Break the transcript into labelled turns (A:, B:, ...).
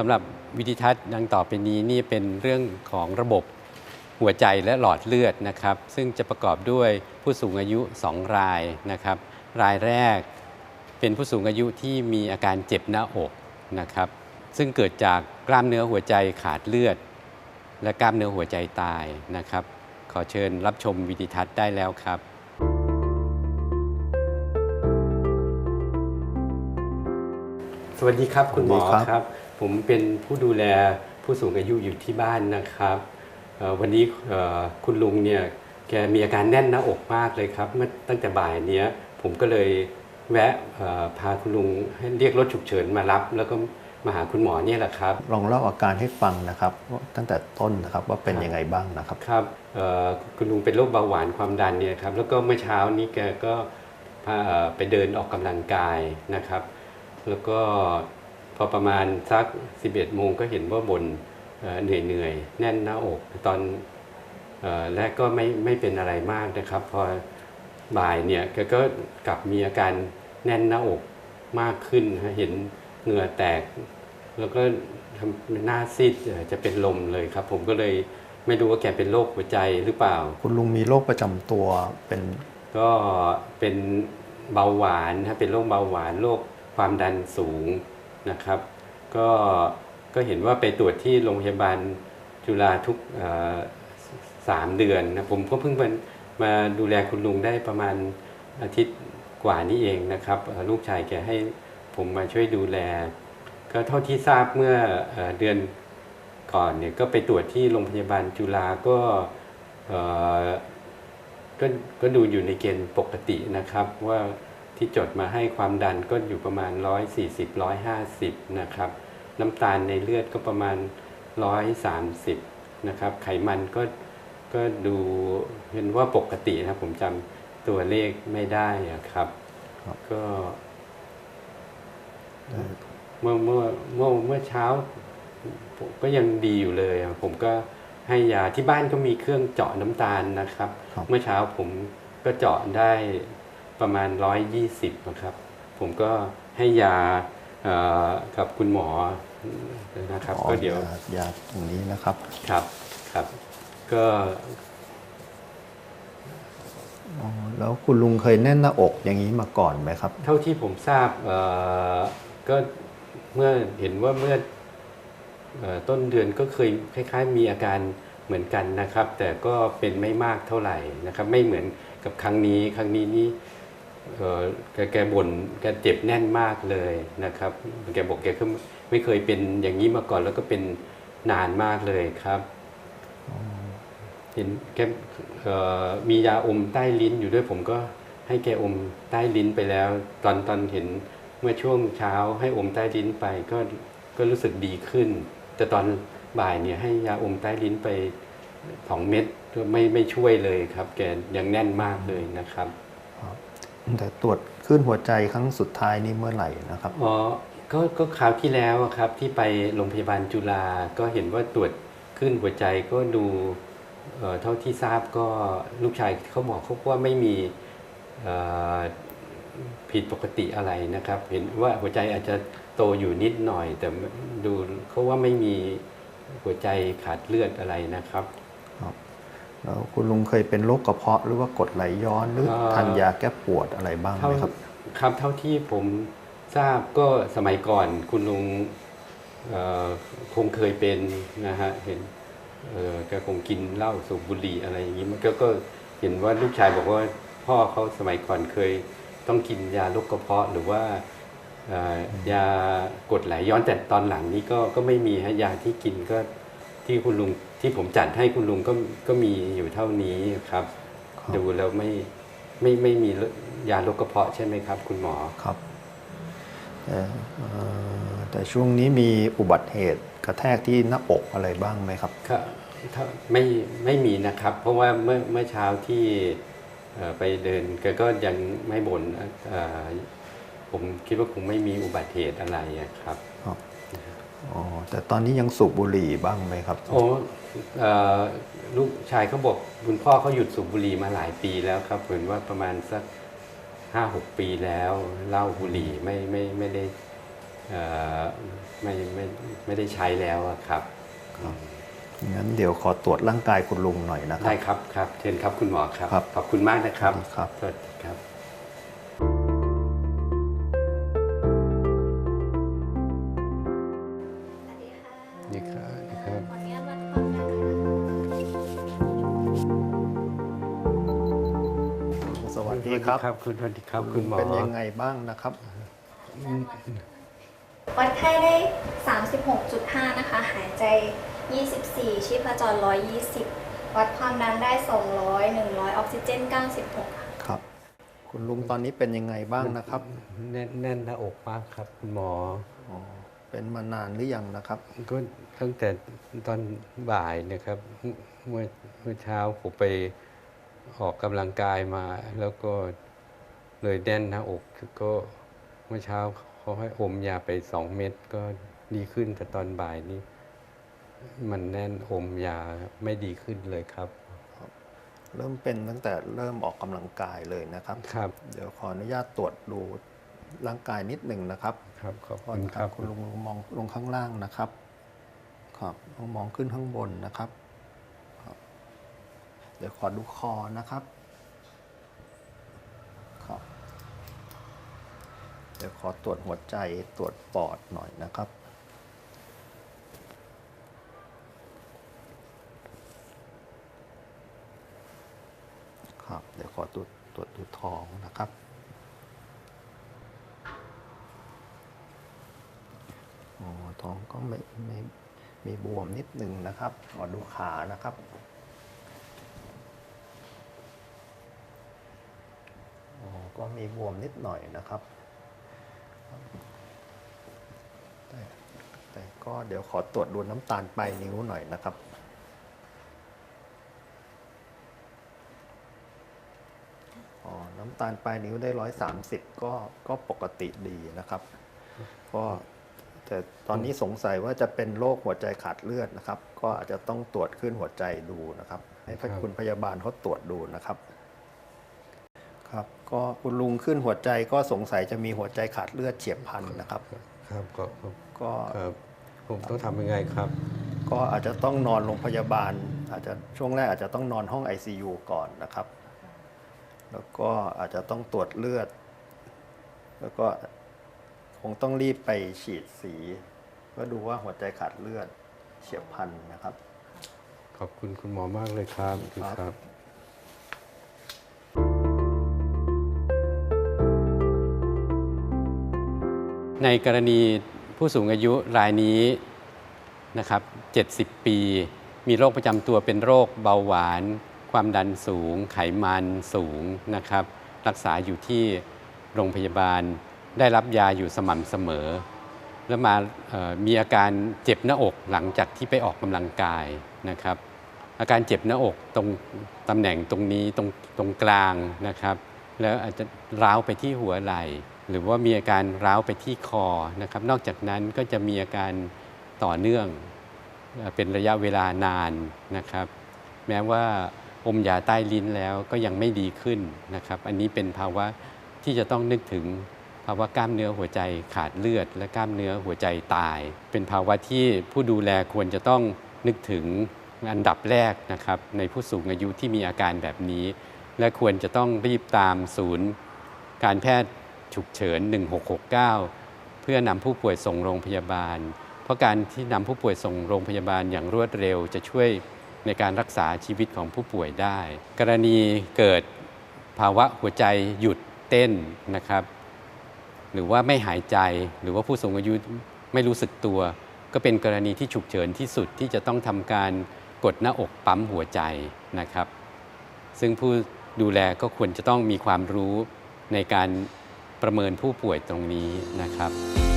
A: สำหรับวิธีทัศน์ดังต่อไปนี้นี่เป็นเรื่องของระบบหัวใจและหลอดเลือดนะครับ ซึ่งจะประกอบด้วยผู้สูงอายุ 2 รายนะครับ รายแรกเป็นผู้สูงอายุที่มีอาการเจ็บหน้าอกนะครับ ซึ่งเกิดจากกล้ามเนื้อหัวใจขาดเลือด และกล้ามเนื้อหัวใจตายนะครับ ขอเชิญรับชมวิดีทัศน์ได้แล้วครับสวัสดีครับคุณหมอ
B: สวัสดีครับ
A: ครับ ผมเป็นผู้ดูแลผู้สูงอายุอยู่ที่บ้านนะครับเอ่อวันนี้เอ่อคุณลุงเนี่ยแกมีอาการแน่นหน้าอกมากเลยครับเมื่อตั้งแต่บ่ายเนี้ยผมก็เลยแวะเอ่อพาคุณลุงให้เรียกรถฉุกเฉินมารับ แล้วก็มาหาคุณหมอเนี่ยแหละครับ
B: ลองเล่าอาการให้ฟังนะครับว่าตั้งแต่ต้นนะครับว่าเป็น
A: ครับ
B: ยังไงบ้างนะครับ
A: ครับเอ่อคุณลุงเป็นโรคเบาหวานความดันเนี่ยครับแล้วก็เมื่อเช้านี้แกก็พาเอ่อไปเดินออกกำลังกายนะครับ แล้วก็ พอประมาณสัก 11โมงก็เห็นว่าบนเหนื่อยเหนื่อยๆแน่นหน้าอกตอนเอ่อแรกก็ไม่ไม่เป็นอะไรมากนะครับ พอบ่ายเนี่ยแกก็กลับมีอาการแน่นหน้าอกมากขึ้นฮะเห็นเหงื่อแตก แล้วก็ทำหน้าซีดเอ่อจะเป็นลมเลยครับ ผมก็เลยไม่รู้ว่าแกเป็นโรคหัวใจหรือเปล่า
B: คุณลุงมีโรคประจำตัวเป็น
A: ก็เป็นเบาหวานนะเป็นโรคเบาหวานโรคความดันสูง นะครับ ก็ก็เห็นว่าไปตรวจที่โรงพยาบาลจุฬาทุกสามเดือนนะผมก็เพิ่งมามาดูแลคุณลุงได้ประมาณอาทิตย์กว่านี้เองนะครับ ลูกชายแกให้ผมมาช่วยดูแล ก็เท่าที่ทราบเมื่อเอ่อเดือนก่อนเนี่ยก็ไปตรวจที่โรงพยาบาลจุฬาก็ก็ก็ดูอยู่ในเกณฑ์ปกตินะครับว่า ที่จดมาให้ความดันก็อยู่ประมาณ 140 150 นะครับ น้ำตาลในเลือดก็ประมาณ 130 นะครับ ไขมันก็ก็ดูเห็นว่าปกตินะครับผมจำตัวเลขไม่ได้อะครับ ก็เมื่อเมื่อเมื่อเมื่อเช้าผมก็ยังดีอยู่เลยอะผมก็ให้ยาที่บ้านก็มีเครื่องเจาะน้ำตาลนะครับ
B: ครับ
A: เมื่อเช้าผมก็เจาะได้ ประมาณร้อยยี่สิบนะครับ ผมก็ให้ยาเอ่อกับคุณหมอนะครับ
B: อ๋อ
A: ก็เดี๋ยวา
B: ยาตรงนี้นะครับ
A: ครับครับ ก็
B: อ๋อแล้วคุณลุงเคยแน่นหน้าอกอย่างนี้มาก่อนไหมครับ
A: เท่าที่ผมทราบเอ่อก็เมื่อเห็นว่าเมื่อเอ่อต้นเดือนก็เคยคล้าย ๆ มีอาการเหมือนกันนะครับ แต่ก็เป็นไม่มากเท่าไหร่นะครับ ไม่เหมือนกับครั้งนี้ครั้งนี้นี่เอ่อ แกแกบ่นแกเจ็บแน่นมากเลยนะครับ แกบอกแกก็ไม่เคยเป็นอย่างนี้มาก่อนแล้วก็เป็นนานมากเลยครับเห็นแกมียาอมใต้ลิ้นอยู่ด้วยผมก็ให้แกอมใต้ลิ้นไปแล้ว ตอนตอนเห็นเมื่อช่วงเช้าให้อมใต้ลิ้นไปก็ก็รู้สึกดีขึ้น แต่ตอนบ่ายเนี่ยให้ยาอมใต้ลิ้นไปสองเม็ดก็ไม่ไม่ช่วยเลยครับ แกยังแน่นมากเลยนะครับ
B: แต่ตรวจขึ้นหัวใจครั้งสุดท้ายนี่เมื่อไหร่นะครับ
A: อ๋อก็ก็คราวที่แล้วอะครับที่ไปโรงพยาบาลจุฬาก็เห็นว่าตรวจขึ้นหัวใจก็ดูเอ่อเท่าที่ทราบก็ลูกชายเขาบอกเขาว่าไม่มีเอ่อผิดปกติอะไรนะครับ เห็นว่าหัวใจอาจจะโตอยู่นิดหน่อย แต่ดูเขาว่าไม่มีหัวใจขาดเลือดอะไรนะครับ
B: แล้วคุณลุงเคยเป็นโรคกระเพาะหรือว่ากรดไหลย้อนหรือ
A: เอ่อ
B: ทานยาแก้ปวดอะไรบ้างไห
A: เท่าม
B: ครับ
A: ครับเท่าที่ผมทราบก็สมัยก่อนคุณลุงเอ่อคงเคยเป็นนะฮะเห็นเอ่อแกคงกินเหล้าสูบบุหรี่อะไรอย่างนี้มันก็ก็เห็นว่าลูกชายบอกว่าพ่อเขาสมัยก่อนเคยต้องกินยาลดกระเพาะหรือว่าเอ่อยากรดไหลย้อนแต่ตอนหลังนี้ก็ก็ไม่มีฮะยาที่กินก็ที่คุณลุง ที่ผมจัดให้คุณลุงก็ก็มีอยู่เท่านี้ครับ
B: ครับ
A: ดูแล้วไม่ไม่ไม่มียาลดกระเพาะใช่ไหมครับ คุณหมอ
B: ครับแต่เอ่อแต่ช่วงนี้มีอุบัติเหตุกระแทกที่หน้าอกอะไรบ้างไหมครับ
A: ครับถ้าไม่ไม่มีนะครับ เพราะว่าเมื่อเมื่อเช้าที่เอ่อไปเดินแกก็ยังไม่บ่นเอ่อผมคิดว่าคงไม่มีอุบัติเหตุอะไรอะครับ
B: อ๋อแต่ตอนนี้ยังสูบบุหรี่บ้างไหมครับ
A: โอ้เอ่อลูกชายเขาบอกคุณพ่อเขาหยุดสูบบุหรี่มาหลายปีแล้วครับเหมือนว่าประมาณสักห้าหกปีแล้วเหล้าบุหรี่ไม่ไม่ไม่ได้เอ่อไม่ไม่ไม่ได้ใช้แล้วอะครับ
B: งั้นเดี๋ยวขอตรวจร่างกายคุณลุงหน่อยนะครั
A: ได้
B: บ
A: ครับครับเชิญครับคุณหมอครับ
B: ครับ
A: ขอบคุณมากนะครับ
B: ครับ
A: สวัสดีครับ
C: สวัสดีค
A: รับคุณสวัสดีครับคุณหมอ
B: เป็นยังไงบ้างนะครับ
C: วัดไข้ได้ 36.5 นะคะ หายใจ 24 ชีพจร 120 วัดความดันได้ 200 100 ออกซิเจน 96ค่ะ
B: ครับ คุณลุงตอนนี้เป็นยังไงบ้างนะครับ
A: แน่นแน่นหน้าอกมากครับ คุณหมอ
B: อ๋อเป็นมานานหรือยังนะครับ
A: ก็ตั้งแต่ตอนบ่ายนะครับ เมื่อเมื่อเช้าผมไป ออกกำลังกายมา แล้วก็เลยแน่นหน้าอกก็เมื่อเช้าเขาให้อมยาไปสองเม็ดก็ดีขึ้นแต่ตอนบ่ายนี้ มันแน่นอมยาไม่ดีขึ้นเลยครับ
B: เริ่มเป็นตั้งแต่เริ่มออกกำลังกายเลยนะครับ
A: ครับ
B: เดี๋ยวขออนุญาตตรวจดูร่างกายนิดหนึ่งนะครับ
A: ครับขอบ
B: ก่อ
A: คุ
B: น
A: ณ
B: ค
A: ค
B: รั
A: รั
B: บบคุณลุงมองลงข้างล่างนะครับ ครับลองมองขึ้นข้างบนนะครับครับ เดี๋ยวขอดูคอนะครับครับ เดี๋ยวขอตรวจหัวใจตรวจปอดหน่อยนะครับครับเดี๋ยวขอตรวจตรวจดูท้องนะครับอ๋อท้องก็ไม่ไม่มีบวมนิดหนึ่งนะครับ ขอดูขานะครับ อ๋อ ก็มีบวมนิดหน่อยนะครับแต่แต่ก็เดี๋ยวขอตรวจดูน้ำตาลปลายนิ้วหน่อยนะครับอ๋อน้ำตาลปลายนิ้วได้ร้อยสามสิบก็ก็ปกติดีนะครับ ก็แต่ตอนนี้สงสัยว่าจะเป็นโรคหัวใจขาดเลือดนะครับ ก็อาจจะต้องตรวจขึ้นหัวใจดูนะครับ ให้
A: คุ
B: ณพยาบาลเขาตรวจดูนะครับ ครับ ก็คุณลุงขึ้นหัวใจก็สงสัยจะมีหัวใจขาดเลือดเฉียบพลันนะครับ
A: ครับก็ก็
B: ก็
A: ครับผมต้องทำยังไงครับ
B: ก็อาจจะต้องนอนโรงพยาบาล อาจจะช่วงแรกอาจจะต้องนอนห้อง ICU ก่อนนะครับ แล้วก็อาจจะต้องตรวจเลือด แล้วก็คงต้องรีบไปฉีดสีเพื่อดูว่าหัวใจขาดเลือดเฉียบพลันนะครับ
A: ขอบคุณคุณหมอมากเลยครับ
B: ครับ
A: ในกรณีผู้สูงอายุรายนี้นะครับ 70 ปี มีโรคประจำตัวเป็นโรคเบาหวาน ความดันสูง ไขมันสูงนะครับ รักษาอยู่ที่โรงพยาบาล ได้รับยาอยู่สม่ำเสมอ แล้วมามีอาการเจ็บหน้าอกหลังจากที่ไปออกกำลังกายนะครับ อาการเจ็บหน้าอกตรงตำแหน่งตรงนี้ตรงตรงกลางนะครับ แล้วอาจจะร้าวไปที่หัวไหล่ หรือว่ามีอาการร้าวไปที่คอนะครับ นอกจากนั้นก็จะมีอาการต่อเนื่องเป็นระยะเวลานานนะครับ แม้ว่าอมยาใต้ลิ้นแล้วก็ยังไม่ดีขึ้นนะครับ อันนี้เป็นภาวะที่จะต้องนึกถึงภาวะกล้ามเนื้อหัวใจขาดเลือด และกล้ามเนื้อหัวใจตาย เป็นภาวะที่ผู้ดูแลควรจะต้องนึกถึงอันดับแรกนะครับในผู้สูงอายุที่มีอาการแบบนี้ และควรจะต้องรีบตามศูนย์ การแพทย์ ฉุกเฉิน 1669 เพื่อนำผู้ป่วยส่งโรงพยาบาล เพราะการที่นำผู้ป่วยส่งโรงพยาบาลอย่างรวดเร็วจะช่วยในการรักษาชีวิตของผู้ป่วยได้ กรณีเกิดภาวะหัวใจหยุดเต้นนะครับ หรือว่าไม่หายใจ หรือว่าผู้สูงอายุไม่รู้สึกตัว ก็เป็นกรณีที่ฉุกเฉินที่สุดที่จะต้องทำการกดหน้าอกปั๊มหัวใจนะครับ ซึ่งผู้ดูแลก็ควรจะต้องมีความรู้ในการ ประเมินผู้ป่วยตรงนี้นะครับ